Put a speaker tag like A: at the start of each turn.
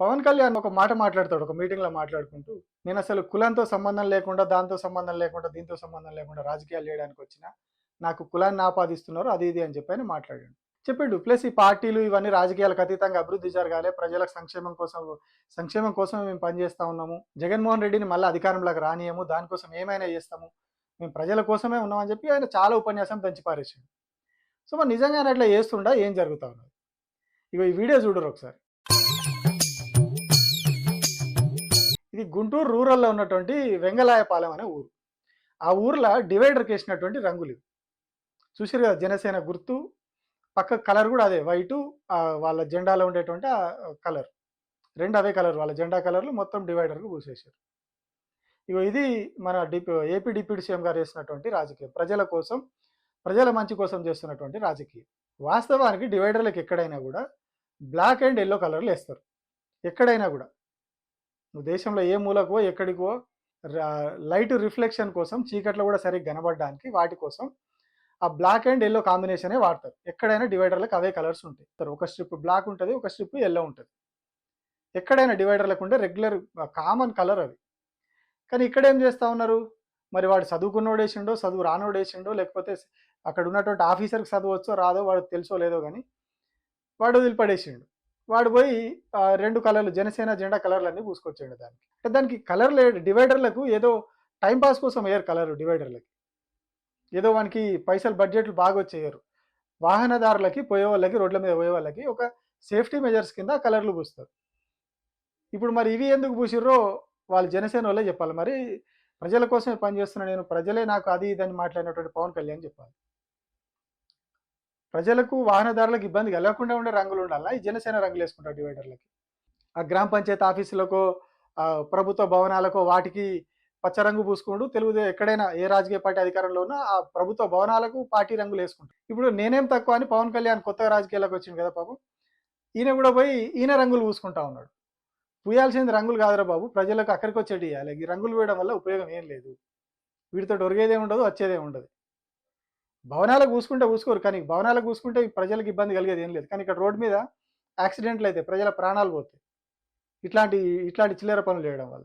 A: పవన్ కళ్యాణ్ ఒక మాట మాట్లాడతాడు ఒక మీటింగ్లో మాట్లాడుకుంటూ నేను అసలు కులంతో సంబంధం లేకుండా దాంతో సంబంధం లేకుండా దీంతో సంబంధం లేకుండా రాజకీయాలు చేయడానికి వచ్చిన నాకు కులాన్ని ఆపాదిస్తున్నారు అది ఇది అని చెప్పి ఆయన మాట్లాడాడు. చెప్పిండు ప్లస్ ఈ పార్టీలు ఇవన్నీ రాజకీయాలకు అతీతంగా అభివృద్ధి జరగాలి ప్రజలకు సంక్షేమం కోసం సంక్షేమం కోసం మేము పనిచేస్తా ఉన్నాము జగన్మోహన్ రెడ్డిని మళ్ళీ అధికారంలోకి రానియము దానికోసం ఏమైనా చేస్తాము మేము ప్రజల కోసమే ఉన్నామని చెప్పి ఆయన చాలా ఉపన్యాసం దంచిపారేసాడు సో మరి నిజంగా అట్లా చేస్తుండా? ఏం జరుగుతా ఉన్నది? ఇక ఈ వీడియో చూడరు ఒకసారి. ఇది గుంటూరు రూరల్లో ఉన్నటువంటి వెంగళాయపాలెం అనే ఊరు. ఆ ఊర్లో డివైడర్కి వేసినటువంటి రంగులు చూసారు కదా జనసేన గుర్తు పక్క కలర్ కూడా అదే వైటు వాళ్ళ జెండాలో ఉండేటువంటి ఆ కలర్. రెండు అవే కలర్ వాళ్ళ జెండా కలర్లు మొత్తం డివైడర్కు పూసేశారు. ఇగో ఇది మన డిపి ఏపీ డిప్యూటీ సీఎం గారు చేసినటువంటి రాజకీయం. ప్రజల కోసం ప్రజల మంచి కోసం చేస్తున్నటువంటి రాజకీయం. వాస్తవానికి డివైడర్లకు ఎక్కడైనా కూడా బ్లాక్ అండ్ ఎల్లో కలర్లు వేస్తారు. ఎక్కడైనా కూడా. నువ్వు దేశంలో ఏ మూలకో ఎక్కడికో లైట్ రిఫ్లెక్షన్ కోసం చీకట్లో కూడా సరిగ్గా కనబడడానికి వాటి కోసం ఆ బ్లాక్ అండ్ ఎల్లో కాంబినేషనే వాడతారు. ఎక్కడైనా డివైడర్లకు అవే కలర్స్ ఉంటాయి. సరే ఒక స్ట్రిప్ బ్లాక్ ఉంటుంది ఒక స్ట్రిప్ ఎల్లో ఉంటుంది. ఎక్కడైనా డివైడర్లకు ఉంటే రెగ్యులర్ కామన్ కలర్ అది. కానీ ఇక్కడ ఏం చేస్తూ ఉన్నారు? మరి వాడు చదువుకున్నోడు వేసిండో చదువు రానోడు వేసిండో లేకపోతే అక్కడ ఉన్నటువంటి ఆఫీసర్కి చదువు వచ్చో రాదో వాడు తెలుసో లేదో కానీ వాడు వదిలిపడేసిండు. వాడు పోయి రెండు కలర్లు జనసేన జెండా కలర్లు అన్నీ పూసుకొచ్చాడు దానికి. అంటే దానికి కలర్ లే డివైడర్లకు ఏదో టైం పాస్ కోసం వేయరు కలర్ డివైడర్లకి. ఏదో వానికి పైసలు బడ్జెట్లు బాగా వచ్చేయరు వాహనదారులకి పోయే వాళ్ళకి రోడ్ల మీద పోయే వాళ్ళకి ఒక సేఫ్టీ మెజర్స్ కింద కలర్లు పూస్తారు. ఇప్పుడు మరి ఇవి ఎందుకు పూసిర్రో వాళ్ళు జనసేన వాళ్ళే చెప్పాలి. మరి ప్రజల కోసమే పనిచేస్తున్నా నేను ప్రజలే నాకు అది ఇది అని మాట్లాడినటువంటి పవన్ కళ్యాణ్ చెప్పాలి. ప్రజలకు వాహనదారులకు ఇబ్బంది కలగకుండా ఉండే రంగులు ఉండాలా? ఈ జనసేన రంగులు వేసుకుంటారు డివైడర్లకి. ఆ గ్రామ పంచాయతీ ఆఫీసులకో ప్రభుత్వ భవనాలకో వాటికి పచ్చ రంగు పూసుకుంటూ తెలుగుదే ఎక్కడైనా ఏ రాజకీయ పార్టీ అధికారంలో ఉన్నా ఆ ప్రభుత్వ భవనాలకు పార్టీ రంగులు వేసుకుంటారు. ఇప్పుడు నేనేం తక్కువ అని పవన్ కళ్యాణ్ కొత్తగా రాజకీయాలకు వచ్చింది కదా పాపం ఈయన కూడా పోయి ఈయన రంగులు పూసుకుంటా ఉన్నాడు. పూయాల్సింది రంగులు కాదురా బాబు ప్రజలకు అక్కడికి వచ్చేటి ఇవ్వాలి ఈ రంగులు వేయడం వల్ల ఉపయోగం ఏం లేదు. వీటితో ఒరిగేదే ఉండదు వచ్చేదే ఉండదు భవనాలకు కూసుకుంటే కూసుకోరు కానీ భవనాలకు కూసుకుంటే ప్రజలకు ఇబ్బంది కలిగేది ఏం లేదు. కానీ ఇక్కడ రోడ్డు మీద యాక్సిడెంట్లు అయితే ప్రజల ప్రాణాలు పోతాయి. ఇట్లాంటి ఇట్లాంటి చిల్లర పనులు చేయడం వల్ల.